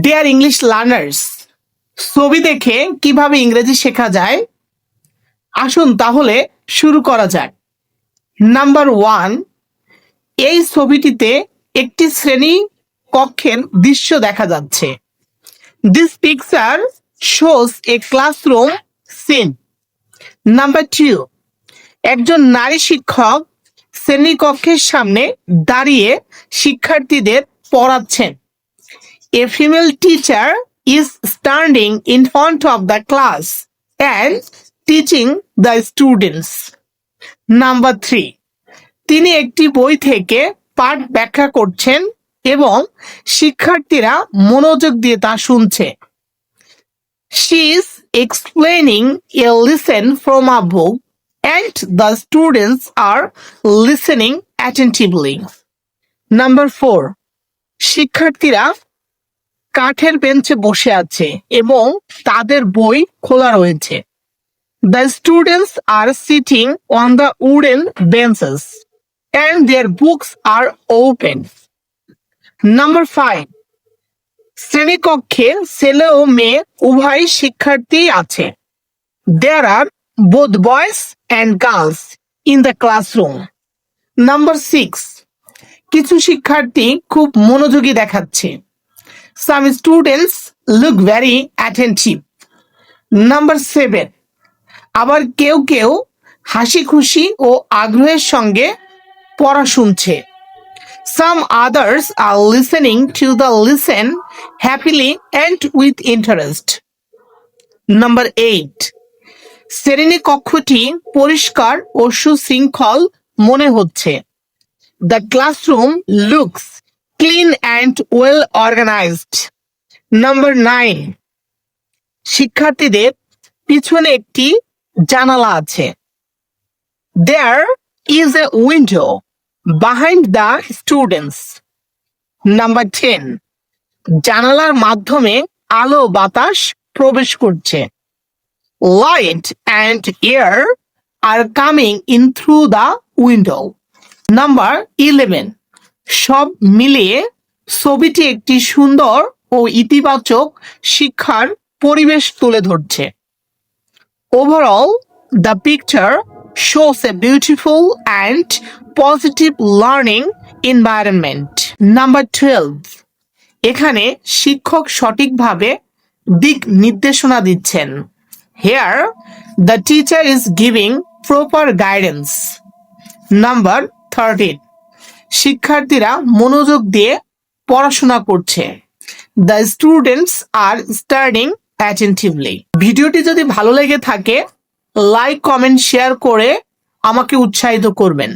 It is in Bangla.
ডিয়ার ইংলিশ লার্নার্স ছবি দেখে কীভাবে ইংরেজি শেখা যায়? আসুন তাহলে শুরু করা যাক। নাম্বার ওয়ান এই ছবিটিতে একটি শ্রেণি কক্ষের দৃশ্য দেখা যাচ্ছে। This picture shows a classroom scene number two একজন নারী শিক্ষক শ্রেণীকক্ষের সামনে দাঁড়িয়ে শিক্ষার্থীদের পড়াচ্ছেন। A female teacher is standing in front of the class and teaching the students. Number three, তিনি একটি বই থেকে পাঠ ব্যাখ্যা করছেন এবং শিক্ষার্থীরা মনোযোগ দিয়ে তা শুনছে She is explaining a lesson from a book and the students are listening attentively. Number four, শিক্ষার্থীরা কাঠের বেঞ্চে বসে আছে এবং তাদের বই খোলা রয়েছে। The students are sitting on the wooden benches and their books are open number five শ্রেণীকক্ষে ছেলে ও মেয়ে উভয় শিক্ষার্থী আছে। There are both boys and girls in the classroom number six কিছু শিক্ষার্থী খুব মনোযোগী দেখাচ্ছে। Some students look very attentive. Number seven. আবার কেউ কেউ হাসি খুশি ও আগ্রহের সঙ্গে পড়া শুনছে Some others are listening to the lesson happily and with interest. Number eight. শ্রেণি কক্ষটি পরিষ্কার ও সুশৃঙ্খল মনে হচ্ছে The classroom looks clean and well organized. Number nine. শিক্ষার্থীদের পিছনে একটি জানালা আছে There is a window behind the students. Number ten. জানালার মাধ্যমে আলো বাতাস প্রবেশ করছে Light and air are coming in through the window. Number eleven. সব মিলিয়ে ছবিটি একটি সুন্দর ও ইতিবাচক শিক্ষার পরিবেশ তুলে ধরছে। Overall the picture shows a beautiful and positive learning environment number twelve এখানে শিক্ষক সঠিকভাবে দিক নির্দেশনা দিচ্ছেন। Here the teacher is giving proper guidance number thirteen শিক্ষার্থীরা মনোযোগ দিয়ে পড়াশোনা করছে। The students are studying attentively ভিডিওটি যদি ভালো লেগে থাকে লাইক কমেন্ট শেয়ার করে আমাকে উৎসাহিত করবেন।